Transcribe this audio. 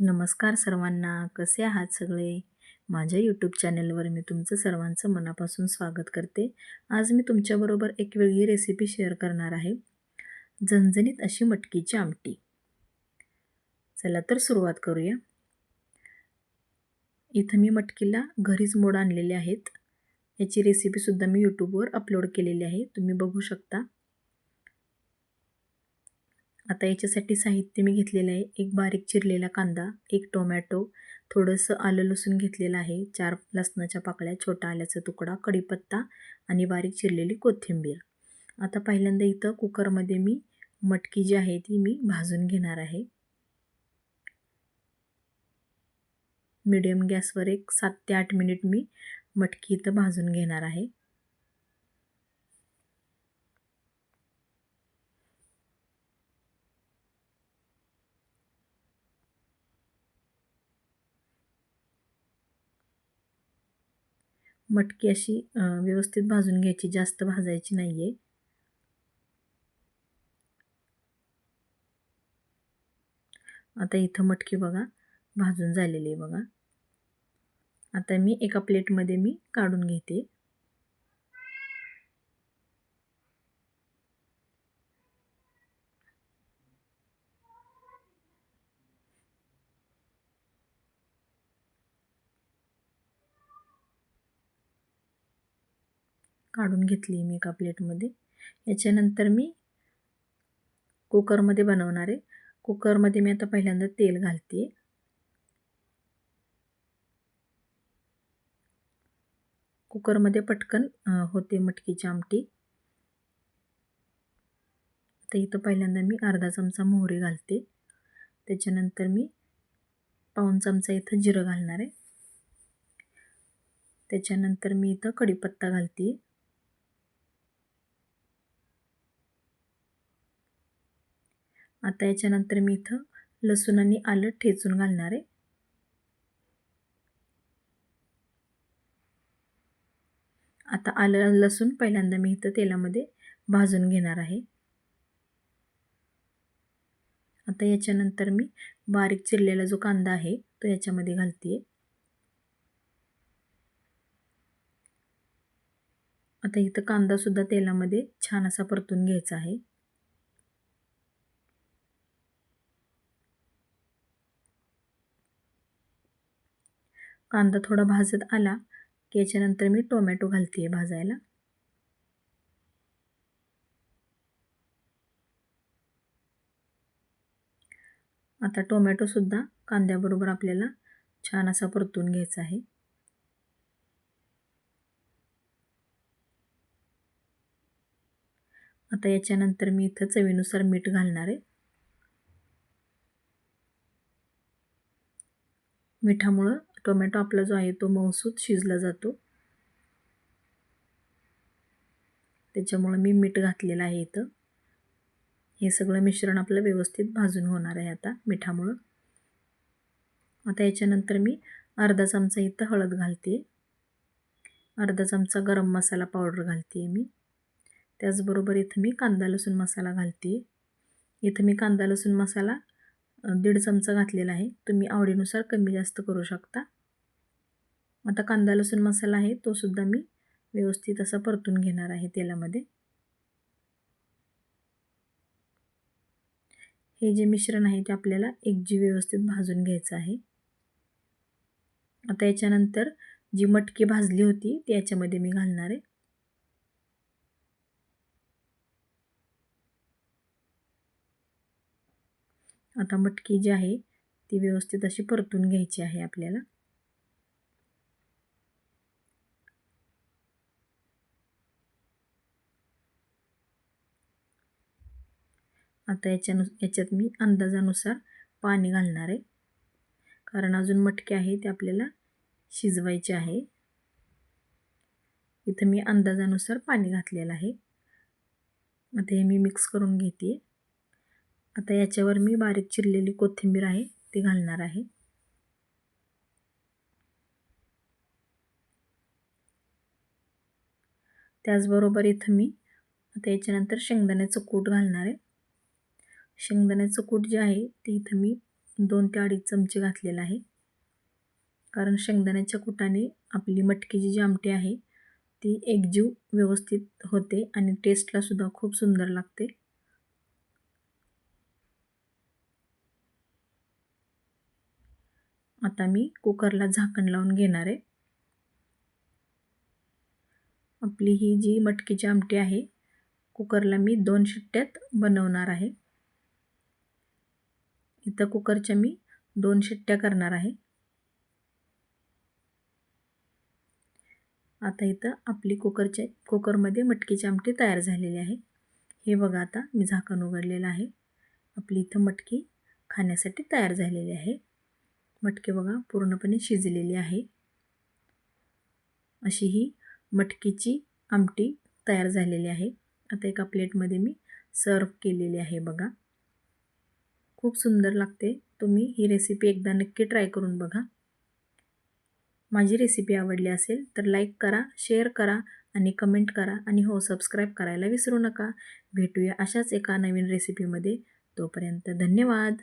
नमस्कार सर्वांना. कसे आहात सगळे? माझ्या यूट्यूब चॅनलवर मी तुमचं सर्वांचं मनापासून स्वागत करते. आज मी तुमच्याबरोबर एक वेगळी रेसिपी शेअर करणार आहे. झणझणीत अशी मटकीची आमटी. चला तर सुरुवात करूया. इथं मी मटकीला घरीच मोड आणलेले आहेत. याची रेसिपीसुद्धा मी यूट्यूबवर अपलोड केलेली आहे. तुम्ही बघू शकता. आता याच्यासाठी साहित्य मी घेतलेलं आहे. एक बारीक चिरलेला कांदा एक टोमॅटो थोडंसं आलं लसूण घेतलेलं आहे. चार लसणाच्या पाकळ्या छोटा आल्याचा तुकडा कढीपत्ता आणि बारीक चिरलेली कोथिंबीर. आता पहिल्यांदा इथं कुकरमध्ये मी मटकी जी आहे ती मी भाजून घेणार आहे. मीडियम गॅसवर एक सात ते आठ मिनिट मी मटकी इथं भाजून घेणार आहे. मटकी अशी व्यवस्थित भाजून घ्यायची जास्त भाजायची नाही आहे आता इथं मटकी बघा भाजून झालेली आहे बघा. आता मी एका प्लेटमध्ये मी काढून घेते. काढून घेतली मी एका प्लेटमध्ये. याच्यानंतर मी कुकरमध्ये बनवणार आहे. कुकरमध्ये मी आता पहिल्यांदा तेल घालते. कुकरमध्ये पटकन होते मटकीची आमटी. आता इथं पहिल्यांदा मी अर्धा चमचा मोहरी घालते. त्याच्यानंतर मी पाऊन चमचा इथं जिरं घालणार आहे. त्याच्यानंतर मी इथं कढीपत्ता घालते. आता याच्यानंतर मी इथं लसूण आणि आलं ठेचून घालणार आहे. आता आलं लसूण पहिल्यांदा मी इथं तेलामध्ये भाजून घेणार आहे. आता याच्यानंतर मी बारीक चिरलेला जो कांदा आहे तो याच्यामध्ये घालते आता इथं कांदासुद्धा तेलामध्ये छान असा परतून घ्यायचा आहे. कांदा थोडा भाजत आला की याच्यानंतर मी टोमॅटो घालते आहे भाजायला. आता टोमॅटोसुद्धा कांद्याबरोबर आपल्याला छान असा परतून घ्यायचा आहे. आता याच्यानंतर मी इथं चवीनुसार मीठ घालणार आहे. मिठामुळं टोमॅटो आपला जो आहे तो मऊसूत शिजला जातो. त्याच्यामुळं मी मीठ घातलेलं आहे इथं. हे सगळं मिश्रण आपलं व्यवस्थित भाजून होणार आहे आता मिठामुळं. आता याच्यानंतर मी अर्धा चमचा इथं हळद घालते. अर्धा चमचा गरम मसाला पावडर घालते मी. त्याचबरोबर इथं मी कांदा लसूण मसाला घालते. इथं मी कांदा लसूण मसाला दीड चमचा घातलेला आहे. तुम्ही आवडीनुसार कमी जास्त करू शकता. आता कांदा लसूण मसाला आहे तो सुद्धा मी व्यवस्थित असा परतून घेणार आहे तेलामध्ये. हे जे मिश्रण आहे ते आपल्याला एकजी व्यवस्थित भाजून घ्यायचं आहे. आता याच्यानंतर जी मटकी भाजली होती ती याच्यामध्ये मी घालणार आहे. आता मटकी जी आहे ती व्यवस्थित अशी परतून घ्यायची आहे आपल्याला. आता याच्यानु याच्यात मी अंदाजानुसार पाणी घालणार आहे. कारण अजून मटके आहे ते आपल्याला शिजवायचे आहे. इथं मी अंदाजानुसार पाणी घातलेलं आहे. आता हे मी मिक्स करून घेते आता याच्यावर मी बारीक चिरलेली कोथिंबीर आहे ती घालणार आहे. त्याचबरोबर इथं मी आता याच्यानंतर शेंगदाण्याचं कूट घालणार आहे. शेंगदाण्याचं कूट जे आहे ते इथं मी दोन ते अडीच चमचे घातलेलं आहे. कारण शेंगदाण्याच्या कुटाने आपली मटकीची जी आमटी आहे ती एकजीव व्यवस्थित होते आणि टेस्टलासुद्धा खूप सुंदर लागते. आता मी कुकरला झाकण लावून घेणार आहे. आपली ही जी मटकीची आमटी आहे कुकरला मी दोन शिट्ट्यात बनवणार आहे. इथं कुकरच्या मी दोन शिट्ट्या करणार आहे. आता इथं आपली कुकरच्या कुकरमध्ये मटकीची आमटी तयार झालेली आहे. हे बघा आता मी झाकण उघडलेलं आहे. आपली इथं मटकी खाण्यासाठी तयार झालेली आहे. मटके बघा पूर्णपणे शिजलेली आहे. अशी ही मटकीची आमटी तयार झालेली आहे. आता एका प्लेटमध्ये मी सर्व केलेली आहे बघा. खूप सुंदर लागते. तुम्ही ही रेसिपी एकदा नक्की ट्राय करून बघा. माझी रेसिपी आवडली असेल तर लाईक करा शेअर करा आणि कमेंट करा. आणि हो सबस्क्राईब करायला विसरू नका. भेटूया अशाच एका नवीन रेसिपीमध्ये तोपर्यंत धन्यवाद.